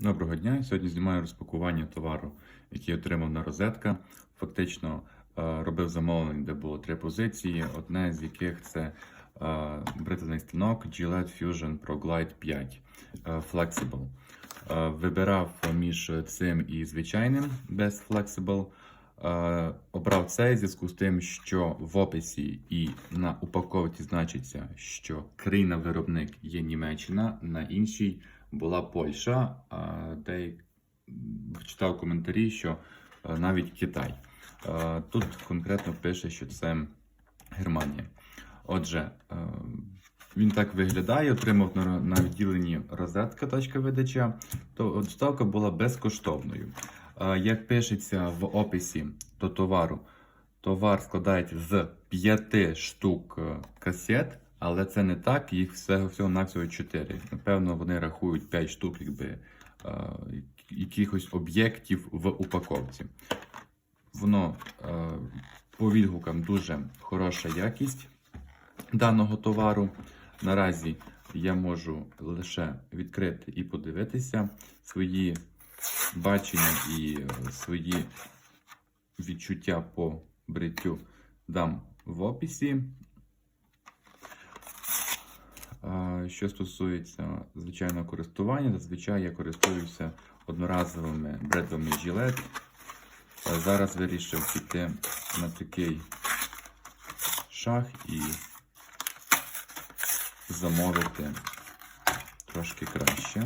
Доброго дня. Сьогодні знімаю розпакування товару, який отримав на розетка. Фактично е, робив замовлення, де було три позиції. Одне з яких це е, бритвений станок Gillette Fusion Pro Glide 5 е, Flexible. Вибирав між цим і звичайним без Flexible. Обрав цей в зв'язку з тим, що в описі і на упаковці значиться, що країна-виробник є Німеччина, на іншій була Польща, де читав коментарі, що е, навіть Китай. Е, Тут конкретно пише, що це Германія. Отже, е, він так виглядає, отримав на, відділенні розетка точка видача, то доставка була безкоштовною. Як пишеться в описі до товару, товар складається з 5 штук касет, але це не так, їх всього всього навсього 4. Напевно, вони рахують 5 штук, якби е, якихось об'єктів в упаковці. Воно е, по відгукам дуже хороша якість даного товару. Наразі я можу лише відкрити і подивитися свої бачення і е, свої відчуття по бриттю дам в описі. Що стосується звичайного користування, зазвичай я користуюся одноразовими бредами Gillette. Зараз вирішив піти на такий шах і замовити трошки краще.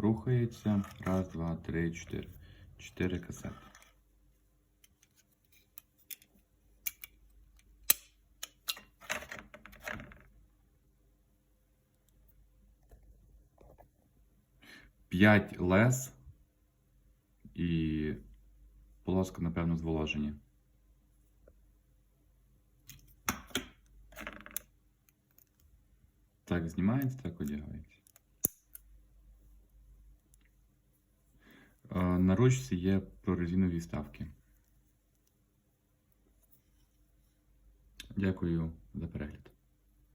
Рухається. Раз, два, три, чотири. Чотири касети. П'ять лес і полоска, напевно, зволоження. Так знімається, так одягається. На ручці є прорезинові вставки. Дякую за перегляд.